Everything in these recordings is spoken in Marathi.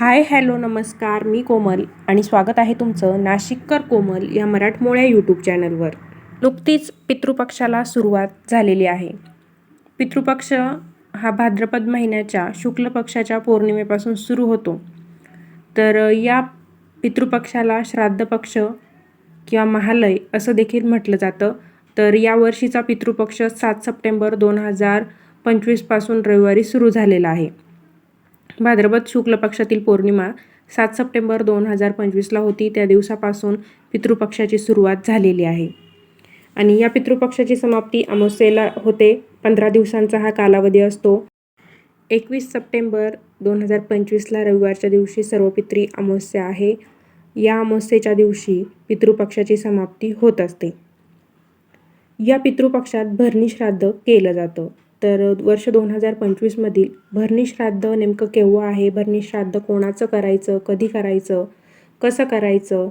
हाय हॅलो नमस्कार. मी कोमल आणि स्वागत आहे तुमचं नाशिककर कोमल या मराठमोळ्या यूट्यूब चॅनलवर. नुकतीच पितृपक्षाला सुरुवात झालेली आहे. पितृपक्ष हा भाद्रपद महिन्याच्या शुक्ल पक्षाच्या पौर्णिमेपासून सुरू होतो. तर या पितृपक्षाला श्राद्ध पक्ष किंवा महालय असं देखील म्हटलं जातं. तर या वर्षीचा पितृपक्ष सात सप्टेंबर दोन हजार पंचवीसपासून रविवारी सुरू झालेला आहे. भाद्रपद शुक्ल पक्षातील पौर्णिमा सात सप्टेंबर दोन हजार पंचवीसला होती. त्या दिवसापासून पितृपक्षाची सुरुवात झालेली आहे. आणि या पितृपक्षाची समाप्ती अमावस्येला होते. पंधरा दिवसांचा हा कालावधी असतो. एकवीस सप्टेंबर दोन हजार पंचवीसला रविवारच्या दिवशी सर्व पित्री अमावस्या आहे. या अमावस्येच्या दिवशी पितृपक्षाची समाप्ती होत असते. या पितृपक्षात भरणी श्राद्ध केलं जातं. तर वर्ष दोन हजार पंचवीसमधील भरणी श्राद्ध नेमकं केव्हा आहे? भरणी श्राद्ध कोणाचं करायचं? कधी करायचं? कसं करायचं?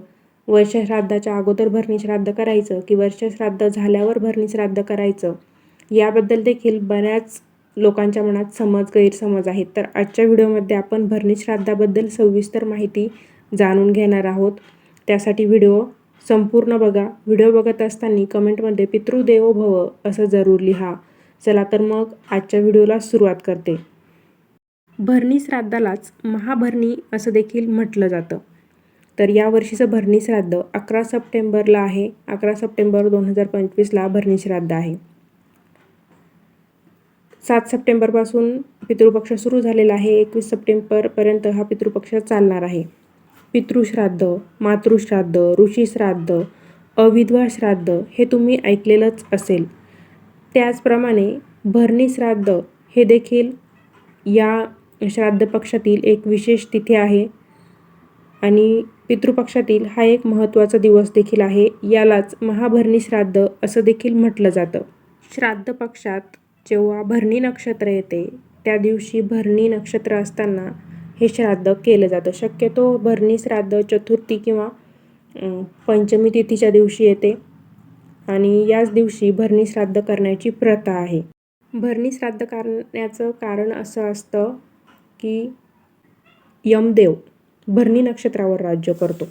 वर्ष श्राद्धाच्या अगोदर भरणी श्राद्ध करायचं की वर्ष श्राद्ध झाल्यावर भरणी श्राद्ध करायचं? याबद्दल देखील बऱ्याच लोकांच्या मनात समज गैरसमज आहेत. तर आजच्या व्हिडिओमध्ये आपण भरणी श्राद्धाबद्दल सविस्तर माहिती जाणून घेणार आहोत. त्यासाठी व्हिडिओ संपूर्ण बघा. व्हिडिओ बघत असताना कमेंटमध्ये पितृदेवो भव असं जरूर लिहा. चला तर मग आजच्या व्हिडिओला सुरुवात करते. भरणी श्राद्धालाच महाभरणी असं देखील म्हटलं जातं. तर या वर्षीचं भरणी श्राद्ध अकरा सप्टेंबरला आहे. अकरा सप्टेंबर दोन हजार पंचवीसला भरणी श्राद्ध आहे. सात सप्टेंबरपासून पितृपक्ष सुरू झालेला आहे. एकवीस सप्टेंबरपर्यंत हा पितृपक्ष चालणार आहे. पितृश्राद्ध मातृश्राद्ध ऋषीश्राद्ध अविधवा श्राद्ध हे तुम्ही ऐकलेलंच असेल. त्याचप्रमाणे भरणी श्राद्ध हे देखील या श्राद्ध पक्षातील एक विशेष तिथी आहे. आणि पितृपक्षातील हा एक महत्त्वाचा दिवस देखील आहे. यालाच महाभरणी श्राद्ध असं देखील म्हटलं जातं. श्राद्ध पक्षात जेव्हा भरणी नक्षत्र येते त्या दिवशी भरणी नक्षत्र असताना हे श्राद्ध केलं जातं. शक्यतो भरणी श्राद्ध चतुर्थी किंवा पंचमी तिथीच्या दिवशी येते. आणि याच दिवशी भरणी श्राद्ध करण्याची प्रथा आहे. भरणी श्राद्ध करण्याचं कारण असं असतं की यमदेव भरणी नक्षत्रावर राज्य करतो.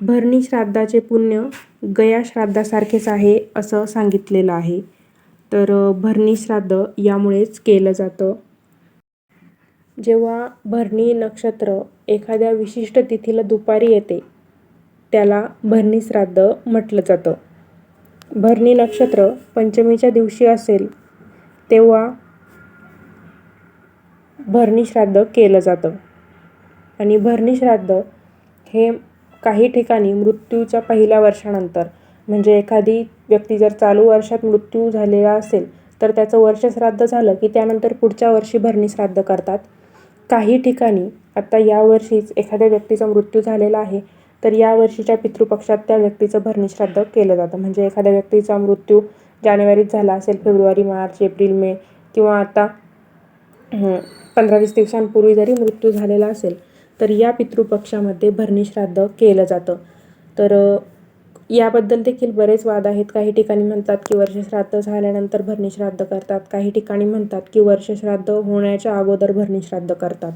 भरणी श्राद्धाचे पुण्य गया श्राद्धासारखेच आहे असं सांगितलेलं आहे. तर भरणी श्राद्ध यामुळेच केलं जातं. जेव्हा भरणी नक्षत्र एखाद्या विशिष्ट तिथीला दुपारी येते त्याला भरणी श्राद्ध म्हटलं जातं. भरणी नक्षत्र पंचमीच्या दिवशी असेल तेव्हा भरणी श्राद्ध केलं जातं. आणि भरणी श्राद्ध हे काही ठिकाणी मृत्यूच्या पहिल्या वर्षानंतर म्हणजे एखादी व्यक्ती जर चालू वर्षात मृत्यू झालेला असेल तर त्याचं वर्ष श्राद्ध झालं की त्यानंतर पुढच्या वर्षी भरणी श्राद्ध करतात. काही ठिकाणी आता यावर्षीच एखाद्या व्यक्तीचा मृत्यू झालेला आहे तर या वर्षीच्या पितृपक्षात त्या व्यक्तीचं भरणी श्राद्ध केलं जातं. म्हणजे एखाद्या व्यक्तीचा मृत्यू जानेवारीत झाला असेल फेब्रुवारी मार्च एप्रिल मे किंवा आता पंधरा वीस दिवसांपूर्वी जरी मृत्यू झालेला असेल तर या पितृपक्षामध्ये भरणी श्राद्ध केलं जातं. तर याबद्दल देखील बरेच वाद आहेत. काही ठिकाणी म्हणतात की वर्षश्राद्ध झाल्यानंतर भरणी श्राद्ध करतात. काही ठिकाणी म्हणतात की वर्षश्राद्ध होण्याच्या अगोदर भरणी श्राद्ध करतात.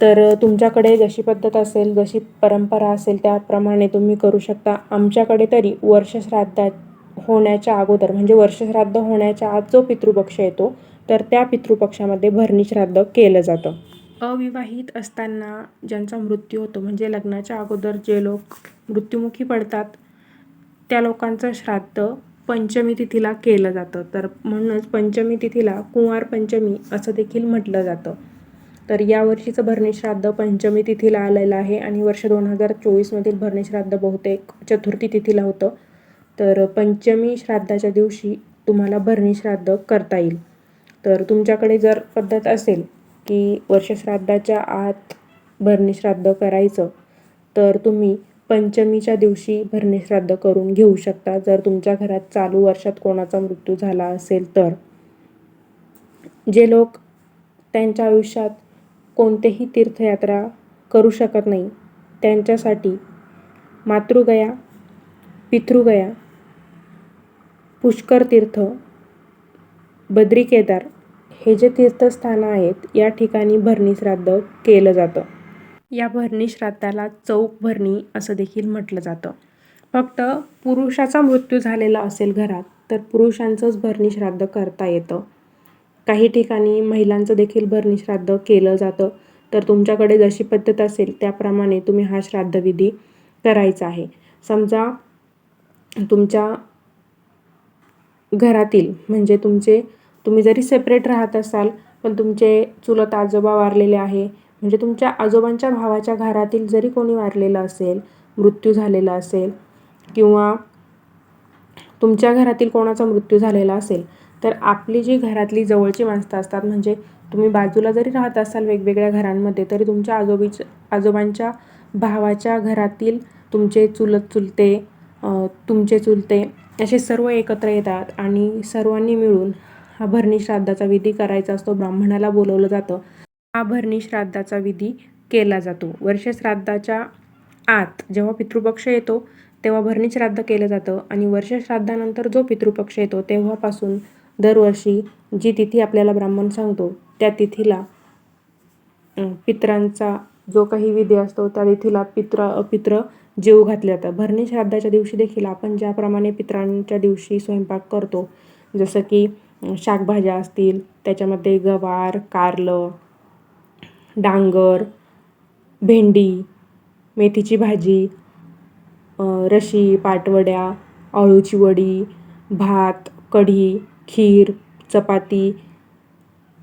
तर तुमच्याकडे जशी पद्धत असेल जशी परंपरा असेल त्याप्रमाणे तुम्ही करू शकता. आमच्याकडे तरी वर्षश्राद्धात होण्याच्या अगोदर म्हणजे वर्षश्राद्ध होण्याच्या आज जो पितृपक्ष येतो तर त्या पितृपक्षामध्ये भरणी श्राद्ध केलं जातं. अविवाहित असताना ज्यांचा मृत्यू होतो म्हणजे लग्नाच्या अगोदर जे लोक मृत्युमुखी पडतात त्या लोकांचं श्राद्ध पंचमी तिथीला केलं जातं. तर म्हणूनच पंचमी तिथीला कुंवार पंचमी असं देखील म्हटलं जातं. तर यावर्षीचं भरणी श्राद्ध पंचमी तिथीला आलेलं आहे आणि वर्ष दोन हजार चोवीसमधील भरणी श्राद्ध बहुतेक चतुर्थी तिथीला होतं. तर पंचमी श्राद्धाच्या दिवशी तुम्हाला भरणी श्राद्ध करता येईल. तर तुमच्याकडे जर पद्धत असेल की वर्षश्राद्धाच्या आत भरणी श्राद्ध करायचं तर तुम्ही पंचमीच्या दिवशी भरणी श्राद्ध करून घेऊ शकता. जर तुमच्या घरात चालू वर्षात कोणाचा मृत्यू झाला असेल तर. जे लोक त्यांच्या आयुष्यात कोणतेही तीर्थयात्रा करू शकत नाही. त्यांच्यासाठी मातृगया पितृगया पुष्कर तीर्थ बद्री केदार हे जे तीर्थस्थानं आहेत या ठिकाणी भरणी श्राद्ध केलं जातं. या भरणी श्राद्धाला चौक भरणी असं देखील म्हटलं जातं. फक्त पुरुषाचा मृत्यू झालेला असेल घरात तर पुरुषांचंच भरणी श्राद्ध करता येतं. काही ठिकाणी महिलांचं देखील भरणी श्राद्ध केलं जातं. तर तुमच्याकडे जशी पद्धत असेल त्याप्रमाणे तुम्ही हा श्राद्धविधी करायचा आहे. समजा तुमच्या घरातील म्हणजे तुमचे तुम्ही जरी सेपरेट राहत असाल पण तुमचे चुलत आजोबा वारलेले आहे म्हणजे तुमच्या आजोबांच्या भावाच्या घरातील जरी कोणी वारलेलं असेल मृत्यू झालेला असेल किंवा तुमच्या घरातील कोणाचा मृत्यू झालेला असेल तर आपली जी घरातली जवळची माणसं असतात म्हणजे तुम्ही बाजूला जरी राहत असाल वेगवेगळ्या घरांमध्ये तरी तुमच्या आजोबीच्या आजोबांच्या भावाच्या घरातील तुमचे चुलत चुलते तुमचे चुलते असे सर्व एकत्र येतात आणि सर्वांनी मिळून हा भरणी श्राद्धाचा विधी करायचा असतो ब्राह्मणाला बोलवलं जातं. हा भरणी श्राद्धाचा विधी केला जातो. वर्ष श्राद्धाच्या आत जेव्हा पितृपक्ष येतो तेव्हा भरणी श्राद्ध केलं जातं आणि वर्ष श्राद्धानंतर जो पितृपक्ष येतो तेव्हापासून दरवर्षी जी तिथी आपल्याला ब्राह्मण सांगतो त्या तिथीला पित्रांचा जो काही विधी असतो त्या तिथीला पित्र पित्र जेऊ घातले जातं भरणी श्राद्धाच्या दिवशी देखील आपण ज्याप्रमाणे पित्रांच्या दिवशी स्वयंपाक करतो जसं की शाकभाज्या असतील त्याच्यामध्ये गवार कारलं डांगर भेंडी मेथीची भाजी रशी पाटवड्या अळूची वडी भात कढी खीर चपाती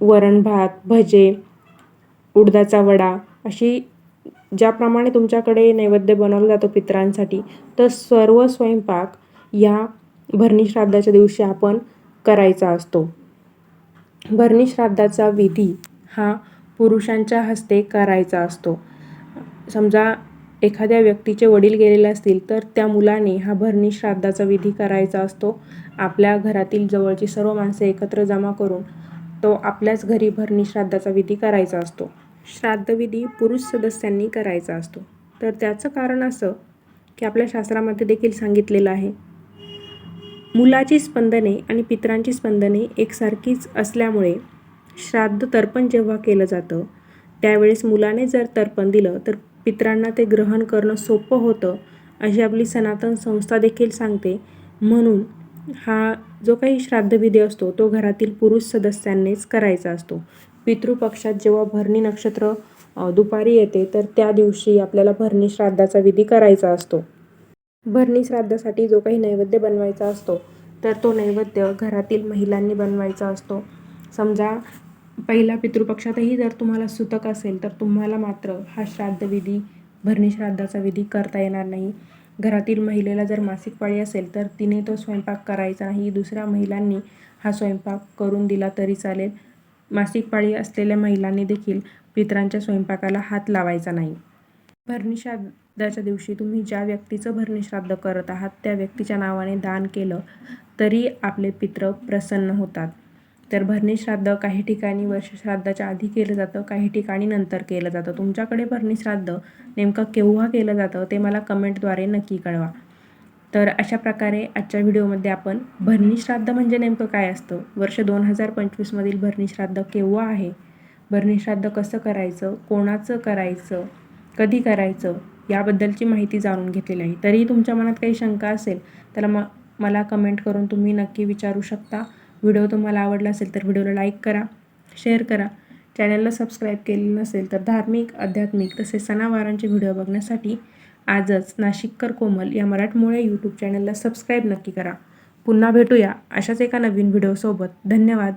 वरण भात भजे उडदाचा वडा अशी ज्याप्रमाणे तुमच्याकडे नैवेद्य बनवलं जातो पितरांसाठी तर सर्व स्वयंपाक या भरणी श्राद्धाच्या दिवशी आपण करायचा असतो. भरणी श्राद्धाचा विधी हा पुरुषांच्या हस्ते करायचा असतो. समजा एखाद्या व्यक्तीचे वडील गेलेले असतील तर त्या मुलाने हा भरणी श्राद्धाचा विधी करायचा असतो. आपल्या घरातील जवळची सर्व माणसे एकत्र जमा करून तो आपल्याच घरी भरणी श्राद्धाचा विधी करायचा असतो. श्राद्धविधी पुरुष सदस्यांनी करायचा असतो. तर त्याचं कारण असं की आपल्या शास्त्रामध्ये देखील सांगितलेलं आहे मुलाची स्पंदने आणि पित्रांची स्पंदने एकसारखीच असल्यामुळे श्राद्ध तर्पण जेव्हा केलं जातं त्यावेळेस मुलाने जर तर्पण दिलं तर पित्रांना ते ग्रहण करणं सोपं होतं अशी आपली सनातन संस्था देखील सांगते. म्हणून हा जो काही श्राद्धविधी असतो तो घरातील पुरुष सदस्यांनीच करायचा असतो. पितृपक्षात जेव्हा भरणी नक्षत्र दुपारी येते तर त्या दिवशी आपल्याला भरणी श्राद्धाचा विधी करायचा असतो. भरणी श्राद्धासाठी जो काही नैवेद्य बनवायचा असतो तर तो नैवेद्य घरातील महिलांनी बनवायचा असतो. समजा पहिल्या पितृपक्षातही जर तुम्हाला सुतक असेल तर तुम्हाला मात्र हा श्राद्धविधी भरणी श्राद्धाचा विधी करता येणार नाही. घरातील महिलेला जर मासिक पाळी असेल तर तिने तो स्वयंपाक करायचा नाही. दुसऱ्या महिलांनी हा स्वयंपाक करून दिला तरी चालेल. मासिक पाळी असलेल्या महिलांनी देखील पितरांच्या स्वयंपाकाला हात लावायचा नाही. भरणी श्राद्धाच्या दिवशी तुम्ही ज्या व्यक्तीचं भरणी श्राद्ध करत आहात त्या व्यक्तीच्या नावाने दान केलं तरी आपले पित्र प्रसन्न होतात. तर भरणी श्राद्ध काही ठिकाणी वर्षश्राद्धाच्या आधी केलं जातं काही ठिकाणी नंतर केलं जातं. तुमच्याकडे भरणी श्राद्ध नेमकं केव्हा केलं जातं ते मला कमेंटद्वारे नक्की कळवा. तर अशा प्रकारे आजच्या व्हिडिओमध्ये आपण भरणी श्राद्ध म्हणजे नेमकं काय असतं? वर्ष दोन हजार पंचवीसमधील भरणी श्राद्ध केव्हा आहे? भरणी श्राद्ध कसं करायचं? कोणाचं करायचं? कधी करायचं? याबद्दलची माहिती जाणून घेतलेली आहे. तरीही तुमच्या मनात काही शंका असेल तर म मला कमेंट करून तुम्ही नक्की विचारू शकता. व्हिडिओ तुम्हाला आवडला असेल तर व्हिडिओला लाईक करा शेअर करा. चॅनलला सबस्क्राईब केलेलं नसेल तर धार्मिक आध्यात्मिक तसेच सणावारांचे व्हिडिओ बघण्यासाठी आजच नाशिककर कोमल या मराठमोळे यूट्यूब चॅनलला सबस्क्राईब नक्की करा. पुन्हा भेटूया अशाच एका नवीन व्हिडिओसोबत. धन्यवाद.